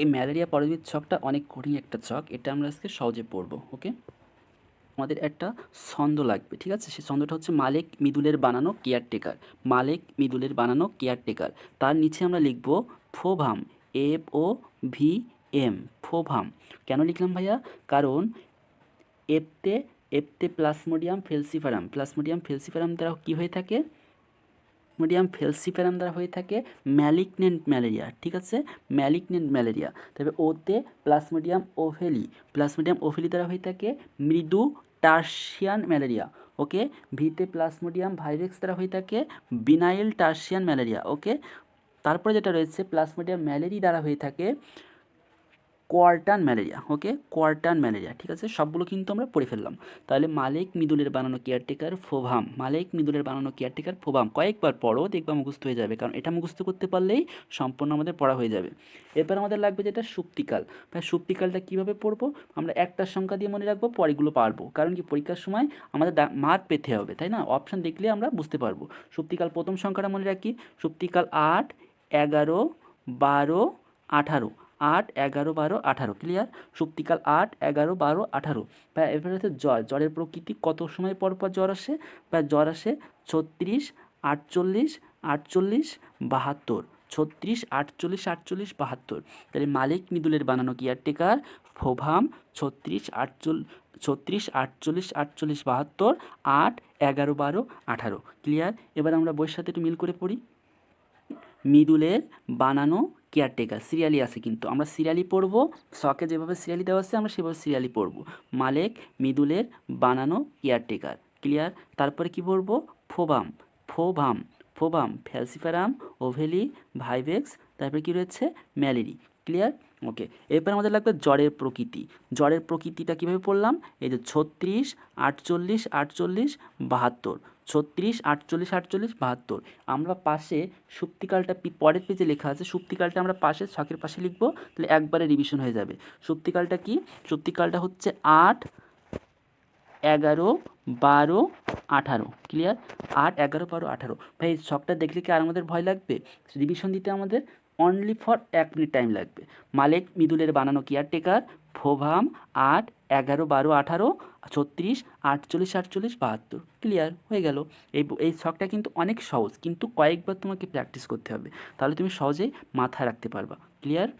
এই ম্যালেরিয়া পরজীবীর ছকটা অনেক কঠিন একটা ছক, এটা আমরা আজকে সহজে পড়ব ওকে আমাদের একটা ছন্দ লাগবে, ঠিক আছে? সেই ছন্দটা হচ্ছে মালিক মিদুলের বানানো কেয়ারটেকার, মালিক মিদুলের বানানো কেয়ারটেকার। তার নিচে আমরা লিখব FOVAM F O V M FOVAM. কেন লিখলাম ভাইয়া? কারণ এফতে এফতে প্লাসমোডিয়াম ফেলসিফারাম প্লাসমোডিয়াম ফেলসিফারাম দ্বারা কী হয়ে থাকে? মিডিয়াম ফেলসিফেরাম দ্বারা হয়ে থাকে ম্যালিগনেন্ট ম্যালেরিয়া, ঠিক আছে? Malignant malaria. তবে ওতে প্লাসমিডিয়াম ওভেলি প্লাসমিডিয়াম ওভেলি দ্বারা হয়ে থাকে মৃদু টার্সিয়ান ম্যালেরিয়া, ওকে? ভিতে প্লাসমোডিয়াম ভাইরেক্স দ্বারা হয়ে থাকে বিনাইল টার্সিয়ান ম্যালেরিয়া, ওকে? তারপরে যেটা রয়েছে প্লাসমোডিয়াম ম্যালেরি দ্বারা হয়ে থাকে কোয়ার্টান ম্যালেরিয়া ওকে কোয়ার্টান ম্যালেরিয়া, ঠিক আছে? সবগুলো কিন্তু আমরা পড়ে ফেললাম। তাহলে মালিক মিদুলের বানানো কেয়ারটেকার ফোভাম, মালিক মিদুলের বানানো কেয়ারটেকার ফোভাম। কয়েকবার পড়ো, দেখবা মুখস্থ হয়ে যাবে, কারণ এটা মুখস্থ করতে পারলেই সম্পূর্ণ আমাদের পড়া হয়ে যাবে। এরপর আমাদের লাগবে যেটা সুপ্তিকাল। ভাই, সুপ্তিকালটা কীভাবে পড়ব? আমরা একটা সংখ্যা দিয়ে মনে রাখব পরেগুলো পারব। কারণ কি? পরীক্ষার সময় আমাদের মার্ক পেতে হবে, তাই না? অপশান দেখলে আমরা বুঝতে পারব। সুপ্তিকাল প্রথম সংখ্যাটা মনে রাখি। সুপ্তিকাল আট, এগারো, বারো, আঠারো। আট, এগারো, বারো, আঠারো। ক্লিয়ার সুপ্তিকাল আট, এগারো, বারো, আঠারো। বা এবার হচ্ছে জ্বর জ্বরের প্রকৃতি কত সময় পর পর জ্বর আসে? বা জ্বর আসে ছত্রিশ, আটচল্লিশ আটচল্লিশ, বাহাত্তর। ছত্রিশ, আটচল্লিশ আটচল্লিশ, বাহাত্তর। তাহলে মালিক মৃদুলের বানানো কেয়ারটেকার ফোভাম, ছত্রিশ আটচল্লিশ ছত্রিশ, আটচল্লিশ আটচল্লিশ, বাহাত্তর, আট, এগারো, বারো, আঠারো। ক্লিয়ার এবার আমরা বইয়ের সাথে একটু মিল করে পড়ি। মিদুলের বানানো কেয়ারটেকার সিরিয়ালি আছে কিন্তু। আমরা সিরিয়ালি পড়ব, শখে যেভাবে সিরিয়ালি দেওয়া আছে, আমরা সেভাবে সিরিয়ালি পড়ব। মালেক, মিদুলের বানানো কেয়ারটেকার ক্লিয়ার তারপরে কি পড়ব? ফোবাম ফোভাম ফোবাম ফ্যালসিফারাম ওভেলি ভাইভেক্স তারপরে কি রয়েছে? ম্যালেরি ক্লিয়ার ওকে এরপর আমাদের লাগবে জ্বরের প্রকৃতি। জ্বরের প্রকৃতিটা কীভাবে পড়লাম? এই যে ছত্রিশ, আটচল্লিশ আটচল্লিশ, বাহাত্তর। ছত্রিশ, আটচল্লিশ আটচল্লিশ বাহাত্তর। আমরা পাশে সুপ্তিকালটা পরের পেজে লেখা আছে, সুপ্তিকালটা আমরা পাশে, ছকের পাশে লিখব, তাহলে একবারে রিভিশন হয়ে যাবে। সুপ্তিকালটা কি? সুপ্তিকালটা হচ্ছে আট, এগারো, বারো, আঠারো। ক্লিয়ার আট, এগারো, বারো, আঠারো। ভাই, এই ছকটা দেখলে কি আর আমাদের ভয় লাগবে? রিভিশন দিতে আমাদের অনলি ফর এক মিনিট টাইম লাগবে। মালিক, মিদুলের বানানো কেয়ারটেকার ফোভাম আট, এগারো, বারো, আঠারো, ছত্রিশ, আটচল্লিশ আটচল্লিশ বাহাত্তর। ক্লিয়ার হয়ে গেল। এই এই শখটা কিন্তু অনেক সহজ, কিন্তু কয়েকবার তোমাকে প্র্যাকটিস করতে হবে। তাহলে তুমি সহজেই মাথায় রাখতে পারবা। ক্লিয়ার